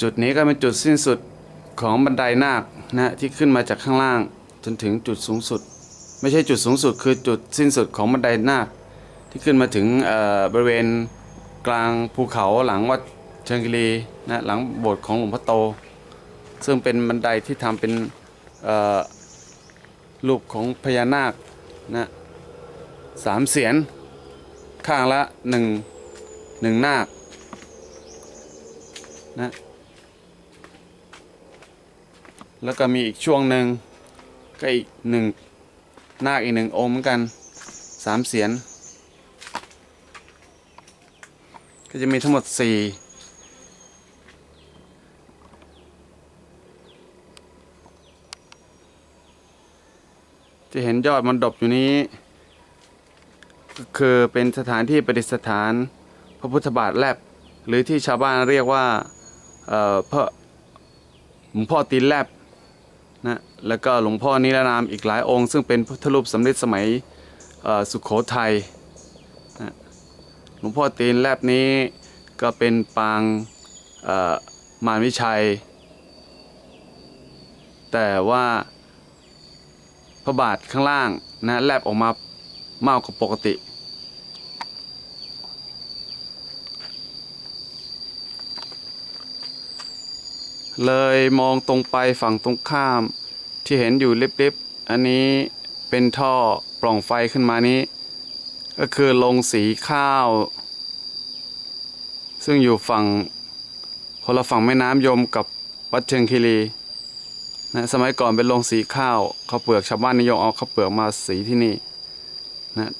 จุดนี้ก็เป็นจุดสิ้นสุดของบันไดนาคนะที่ขึ้นมาจากข้างล่าง จนถึงจุดสูงสุด ไม่ใช่จุดสูงสุด คือจุดสิ้นสุดของบันไดนาคที่ขึ้นมาถึงบริเวณกลางภูเขาหลังวัดเชิงกิรีนะหลังโบสถ์ของหลวงพ่อโต ซึ่งเป็นบันไดที่ทำเป็นรูปของพญานาคนะสามเสียนข้างละหนึ่งหนึ่งนาคนะ แล้วก็มีอีกช่วงหนึ่งก็อีกหนึ่งนาคอีกหนึ่งองค์เหมือนกันสามเสียน ก็จะมีทั้งหมดสี่จะเห็นยอดมันดบอยู่นี้ ก็คือเป็นสถานที่ประดิษฐาน พระพุทธบาทแลบ หรือที่ชาวบ้านเรียกว่า เอ่อพระหลวงพ่อตีนแลบ นะแล้วก็หลวงพ่อนิรนามอีกหลายองค์ ซึ่งเป็นพุทธรูปสำเร็จสมัยสุขโขทัยนะหลวงพ่อตีนแลบนี้ก็เป็นปางมารวิชัย แต่ว่าพระบาทข้างล่างนะแลบออกมามากกว่าปกติ เลยมองตรงไปฝั่งตรงข้าม ที่เห็นอยู่ลิบๆอันนี้เป็นท่อปล่องไฟขึ้นมานี้ ก็คือลงสีข้าว ซึ่งอยู่ฝั่งคนละฝั่งแม่น้ำยมกับวัดเชิงคีรีนะสมัยก่อนเป็นโรงสีข้าวข้าวเปลือกชาวบ้านนิยมเอาข้าวเปลือกมาสีที่นี่นะ